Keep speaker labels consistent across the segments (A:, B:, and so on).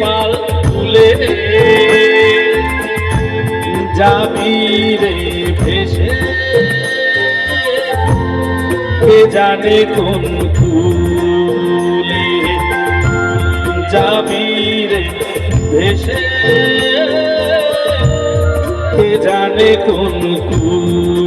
A: পাল তুলে যাবি রে ভেসে। জানে কোন ফুলে যাবি রে ভেসে? কে জানে কোন কুলে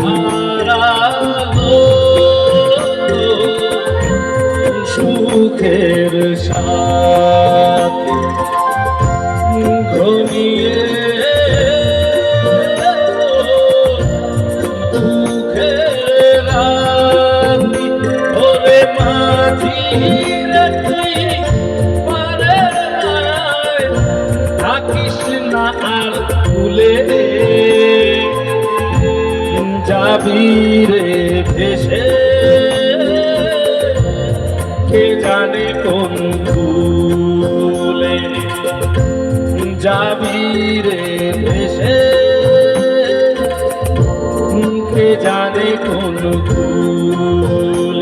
A: হারালো সুখের সাথী ঘনিয়ে ভুলে যাবি রে ভেসে? কে জানে কোন ভুলে? যাবি রে ভেসে? কে জানে কোন ভুলে?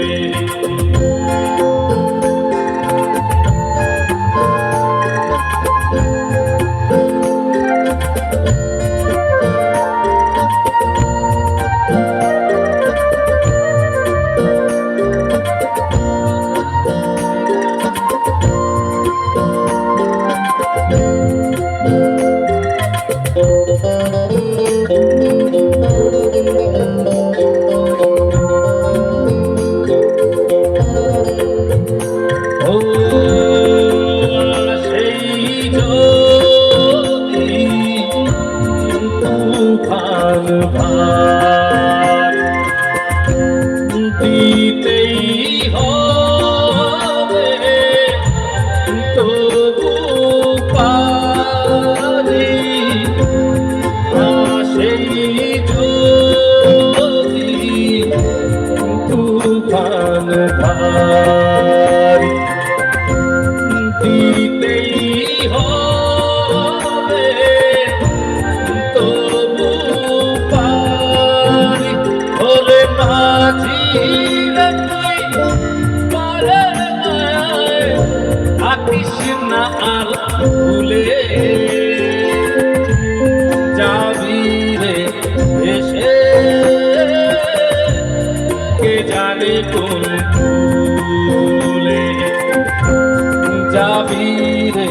A: ভার দিতেই হবে তবু পারি দিতেই হবে না আর ভুলে যাবি রে এসে কে জানে কোন ভুলে যাবি রে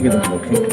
A: কোন কুলে
B: Thank